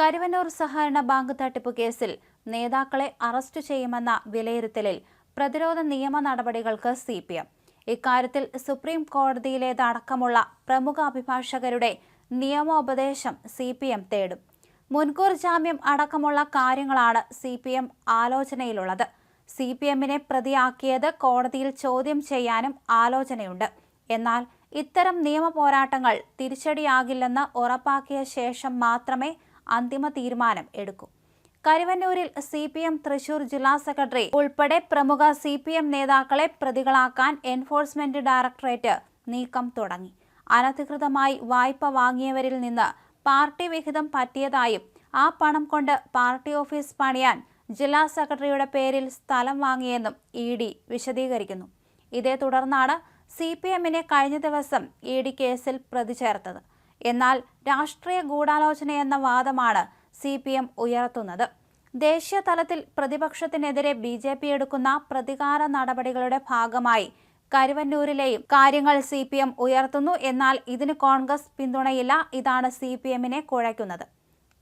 കരുവന്നൂർ സഹകരണ ബാങ്ക് തട്ടിപ്പ് കേസിൽ നേതാക്കളെ അറസ്റ്റ് ചെയ്യുമെന്ന വിലയിരുത്തലിൽ പ്രതിരോധ നിയമ നടപടികൾക്ക് സി പി എം. ഇക്കാര്യത്തിൽ സുപ്രീം കോടതിയിലേതടക്കമുള്ള പ്രമുഖ അഭിഭാഷകരുടെ നിയമോപദേശം സി പി എം തേടും. മുൻകൂർ ജാമ്യം അടക്കമുള്ള കാര്യങ്ങളാണ് സി പി എം ആലോചനയിലുള്ളത്. സി പി എമ്മിനെ പ്രതിയാക്കിയത് കോടതിയിൽ ചോദ്യം ചെയ്യാനും ആലോചനയുണ്ട്. എന്നാൽ ഇത്തരം നിയമ പോരാട്ടങ്ങൾ തിരിച്ചടിയാകില്ലെന്ന് ഉറപ്പാക്കിയ ശേഷം മാത്രമേ അന്തിമ തീരുമാനം എടുക്കും. കരുവന്നൂരിൽ സി പി എം തൃശൂർ ജില്ലാ സെക്രട്ടറി ഉൾപ്പെടെ പ്രമുഖ സി പി എം നേതാക്കളെ പ്രതികളാക്കാൻ എൻഫോഴ്സ്മെന്റ് ഡയറക്ടറേറ്റ് നീക്കം തുടങ്ങി. അനധികൃതമായി വായ്പ വാങ്ങിയവരിൽ നിന്ന് പാർട്ടി വിഹിതം പറ്റിയതായും ആ പണം കൊണ്ട് പാർട്ടി ഓഫീസ് പണിയാൻ ജില്ലാ സെക്രട്ടറിയുടെ പേരിൽ സ്ഥലം വാങ്ങിയെന്നും ഇ ഡി വിശദീകരിക്കുന്നു. ഇതേ തുടർന്നാണ് സി പി എമ്മിനെ കഴിഞ്ഞ ദിവസം ഇ ഡി കേസിൽ പ്രതി ചേർത്തത് എന്നാൽ രാഷ്ട്രീയ ഗൂഢാലോചന എന്ന വാദമാണ് സി പി എം ഉയർത്തുന്നത്. ദേശീയ തലത്തിൽ പ്രതിപക്ഷത്തിനെതിരെ ബി ജെ പി എടുക്കുന്ന പ്രതികാര നടപടികളുടെ ഭാഗമായി കരുവന്നൂരിലെയും കാര്യങ്ങൾ സി പി എം ഉയർത്തുന്നു. എന്നാൽ ഇതിന് കോൺഗ്രസ് പിന്തുണയില്ല. ഇതാണ് സി പി എമ്മിനെ കുഴയ്ക്കുന്നത്.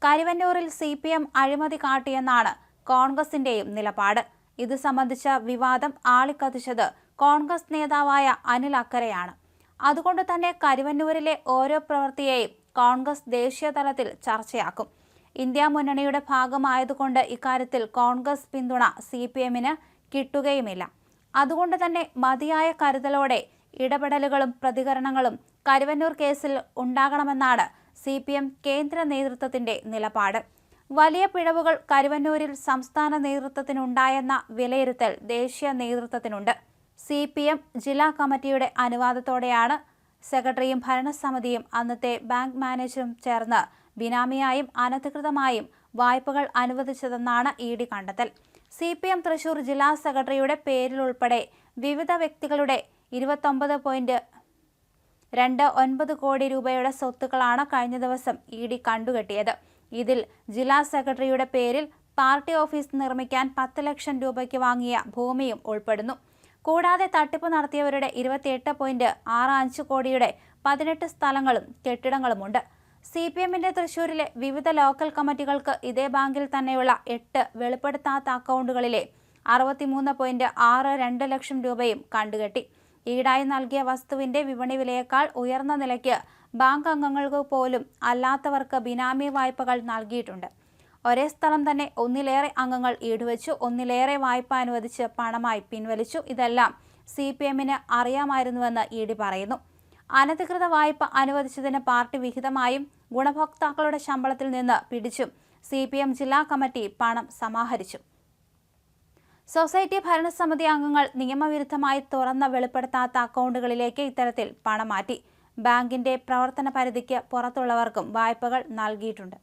കരുവന്നൂരിൽ സി പി എം അഴിമതി കാട്ടിയെന്നാണ് കോൺഗ്രസിന്റെയും നിലപാട്. ഇത് സംബന്ധിച്ച വിവാദം ആളിക്കത്തിച്ചത് കോൺഗ്രസ് നേതാവായ അനിൽ അക്കരെയാണ്. അതുകൊണ്ട് തന്നെ കരുവന്നൂരിലെ ഓരോ പ്രവൃത്തിയെയും കോൺഗ്രസ് ദേശീയ തലത്തിൽ ചർച്ചയാക്കും. ഇന്ത്യ മുന്നണിയുടെ ഭാഗമായതുകൊണ്ട് ഇക്കാര്യത്തിൽ കോൺഗ്രസ് പിന്തുണ സി പി എമ്മിന് കിട്ടുകയുമില്ല. അതുകൊണ്ട് തന്നെ മതിയായ കരുതലോടെ ഇടപെടലുകളും പ്രതികരണങ്ങളും കരുവന്നൂർ കേസിൽ ഉണ്ടാകണമെന്നാണ് സി പി എം കേന്ദ്ര നേതൃത്വത്തിന്റെ നിലപാട്. വലിയ പിഴവുകൾ കരുവന്നൂരിൽ സംസ്ഥാന നേതൃത്വത്തിനുണ്ടായെന്ന വിലയിരുത്തൽ ദേശീയ നേതൃത്വത്തിനുണ്ട്. സി പി എം ജില്ലാ കമ്മിറ്റിയുടെ അനുവാദത്തോടെയാണ് സെക്രട്ടറിയും ഭരണസമിതിയും അന്നത്തെ ബാങ്ക് മാനേജറും ചേർന്ന് ബിനാമിയായും അനധികൃതമായും വായ്പകൾ അനുവദിച്ചതെന്നാണ് ഇ ഡി കണ്ടെത്തൽ. സി പി എം തൃശൂർ ജില്ലാ സെക്രട്ടറിയുടെ പേരിലുൾപ്പെടെ വിവിധ വ്യക്തികളുടെ ഇരുപത്തൊമ്പത് പോയിന്റ് രണ്ട് ഒൻപത് കോടി രൂപയുടെ സ്വത്തുക്കളാണ് കഴിഞ്ഞ ദിവസം ഇ ഡി കണ്ടുകെട്ടിയത്. ഇതിൽ ജില്ലാ സെക്രട്ടറിയുടെ പേരിൽ പാർട്ടി ഓഫീസ് നിർമ്മിക്കാൻ പത്ത് ലക്ഷം രൂപയ്ക്ക് വാങ്ങിയ ഭൂമിയും ഉൾപ്പെടുന്നു. കൂടാതെ തട്ടിപ്പ് നടത്തിയവരുടെ ഇരുപത്തിയെട്ട് പോയിന്റ് ആറ് അഞ്ച് കോടിയുടെ പതിനെട്ട് സ്ഥലങ്ങളും കെട്ടിടങ്ങളുമുണ്ട്. സി പി എമ്മിന്റെ തൃശൂരിലെ വിവിധ ലോക്കൽ കമ്മിറ്റികൾക്ക് ഇതേ ബാങ്കിൽ തന്നെയുള്ള എട്ട് വെളിപ്പെടുത്താത്ത അക്കൗണ്ടുകളിലെ അറുപത്തിമൂന്ന് പോയിന്റ് ആറ് രണ്ട് ലക്ഷം രൂപയും കണ്ടുകെട്ടി. ഈടായി നൽകിയ വസ്തുവിന്റെ വിപണി വിലയേക്കാൾ ഉയർന്ന നിലയ്ക്ക് ബാങ്ക് അംഗങ്ങൾക്ക് പോലും അല്ലാത്തവർക്ക് ബിനാമി വായ്പകൾ നൽകിയിട്ടുണ്ട്. ഒരേ സ്ഥലം തന്നെ ഒന്നിലേറെ അംഗങ്ങൾ ഈടുവച്ചു ഒന്നിലേറെ വായ്പ അനുവദിച്ച് പണമായി പിൻവലിച്ചു. ഇതെല്ലാം സി പി എമ്മിന് അറിയാമായിരുന്നുവെന്ന് ഇ ഡി പറയുന്നു. അനധികൃത വായ്പ അനുവദിച്ചതിന് പാർട്ടി വിഹിതമായും ഗുണഭോക്താക്കളുടെ ശമ്പളത്തിൽ നിന്ന് പിടിച്ചും സി പി എം ജില്ലാ കമ്മിറ്റി പണം സമാഹരിച്ചു. സൊസൈറ്റി ഭരണസമിതി അംഗങ്ങൾ നിയമവിരുദ്ധമായി തുറന്ന വെളിപ്പെടുത്താത്ത അക്കൗണ്ടുകളിലേക്ക് ഇത്തരത്തിൽ പണം മാറ്റി. ബാങ്കിന്റെ പ്രവർത്തന പരിധിക്ക് പുറത്തുള്ളവർക്കും വായ്പകൾ നൽകിയിട്ടുണ്ട്.